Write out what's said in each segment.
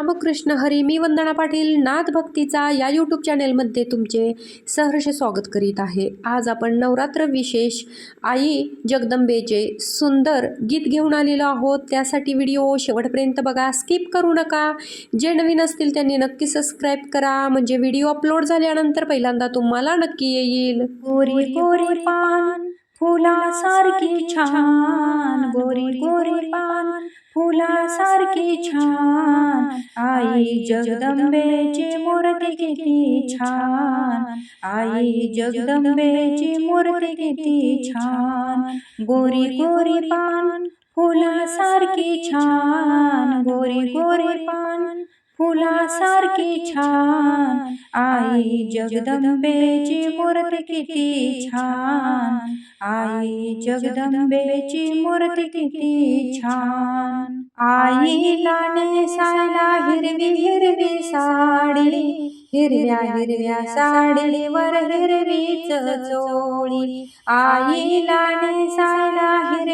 रामकृष्ण हरी मी वंदना पाटील नाथ भक्तीचा या यूट्यूब चॅनेलमध्ये तुमचे सहर्ष स्वागत करीत आहे. आज आपण नवरात्र विशेष आई जगदंबेचे सुंदर गीत घेऊन आलेलो आहोत. त्यासाठी व्हिडिओ शेवटपर्यंत बघा. स्किप करू नका. जे नवीन असतील त्यांनी नक्की सबस्क्राईब करा. म्हणजे व्हिडिओ अपलोड झाल्यानंतर पहिल्यांदा तुम्हाला नक्की येईल. गोरी गोरी पान फुलासारखी छान गोरी गोरी पान फुलासारखी छान आई जगदंबेची मूर्ती किती छान आई जगदंबेची मूर्ती किती छान गोरी गोरी पान फुलासारखी छान गोरी गोरी पान फुलासारखी छान. आई जगदंबेची मूर्ती किती छान. आई जगदंबेची मूर्ती किती छान. आईला नेसायला हिरवी हिरवी साडी. हिरव्या हिरव्या साडीवर हिरवीच चोळी. आईला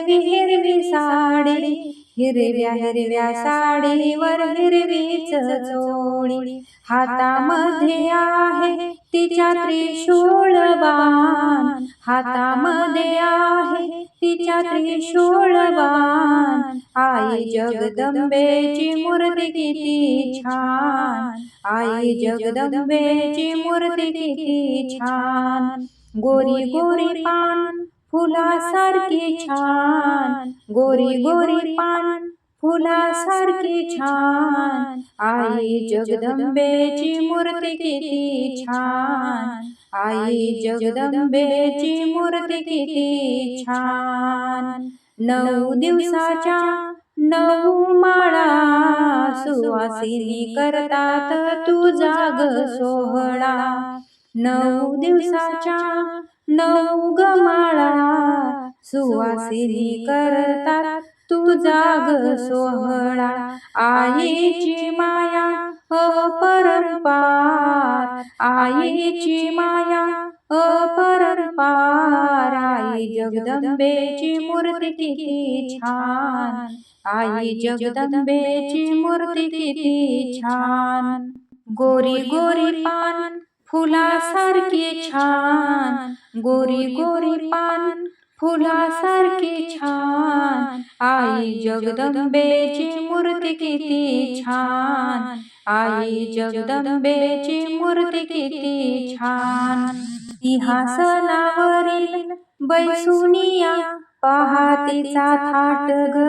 हिरवी हिरवी साडी हिरव्या हिरव्या साडीवर हिरवीच चोळी हातामध्ये आहे तिच्या त्रिशूळ बाण. हातामध्ये आहे तिच्या त्रिशूळ बाण. आई जगदंबेची मूर्ती किती छान. आई जगदंबेची मूर्ती किती छान. गोरी गोरी पान फुलासारखी छान. गोरी गोरी पान फुलासारखी छान. आई जगदंबेची मूर्ती किती छान. आई जगदंबेची मूर्ती किती छान. नऊ दिवसाच्या नऊ माळा सुवासिनी करतात तुझा ग सोहळा. नऊ दिवसाच्या नऊ गमाळा सुवासिनी करतात तुझा ग सोहळा आईची माया अपरपार आईची माया अपरपार आई जगदंबेची मूर्ती किती छान आई जगदंबेची मूर्ती किती छान गोरी गोरी पान फुलासारखी छान गोरी गोरी पान फुलासारखी छान. आई जगदंबेची मूर्ती किती छान. आई जगदंबेची मूर्ती किती छान. सिंहासनावरील बैसुनिया पहातीचा थाट ग.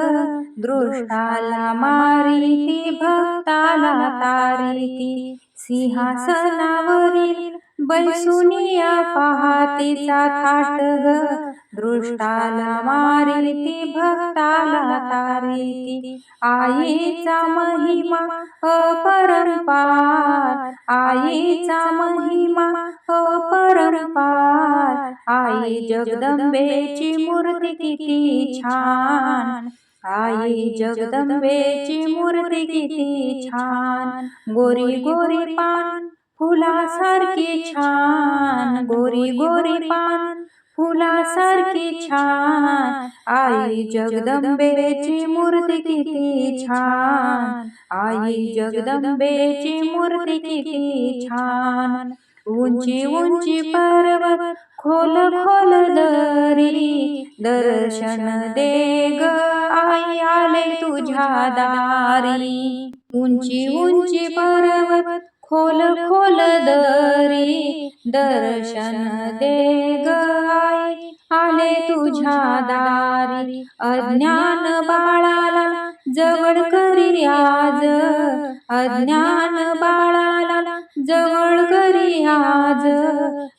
दृष्टाला मारी ती भक्ताला तारी सिंहासनावरील बैसुनिया पहातीचा थाट ग. दृष्टाला मारिती भक्ताला तारी आईचा महिमा अपरंपार. आईचा महिमा अपरंपार. आई जगदंबेची मूर्ती किती छान. आई जगदंबेची मूर्ती किती छान. गोरी गोरी पान फुलासारखी छान, गोरी गोरी पान फुलासारखी छान, आई जगदंबेची मूर्ती किती छान, आई जगदंबेची मूर्ती किती छान। उंची उंची पर्वत, खोल खोल दरी, दर्शन दे ग, आई आले तुझ्या दारी। उंची उंची पर्वत खोल खोल दरी दर्शन दे ग आले तुझ्या दारी. अज्ञान बाळाला जवळ करी आज. अज्ञान बाळाला जवळ करी आज.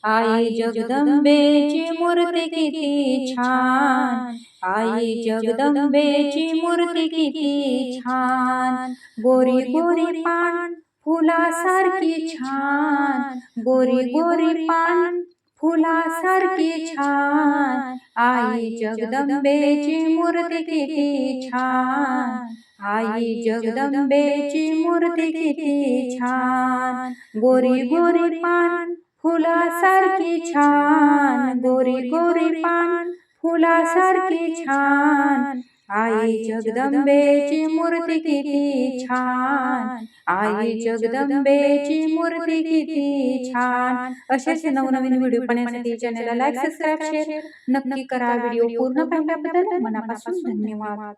आई जगदंबेची मूर्ती किती छान. आई जगदंबेची मूर्ती किती छान. गोरी गोरी पान फुलासारखी छान गोरी गोरी पान फुलासारखी छान आई जगदंबेची मूर्ती किती छान आई जगदंबेची मूर्ती किती छान गोरी गोरी पान फुलासारखी छान गोरी गोरी पान फुलासारखी छान आई जगदंबेची मूर्ती किती छान. आई जगदंबेची मूर्ती किती छान. असेच नवनवीन व्हिडिओ पाहण्यासाठी चॅनलला लाईक सबस्क्राईब शेअर नक्की करा व्हिडिओ पूर्ण पाहिल्याबद्दल मनापासून धन्यवाद.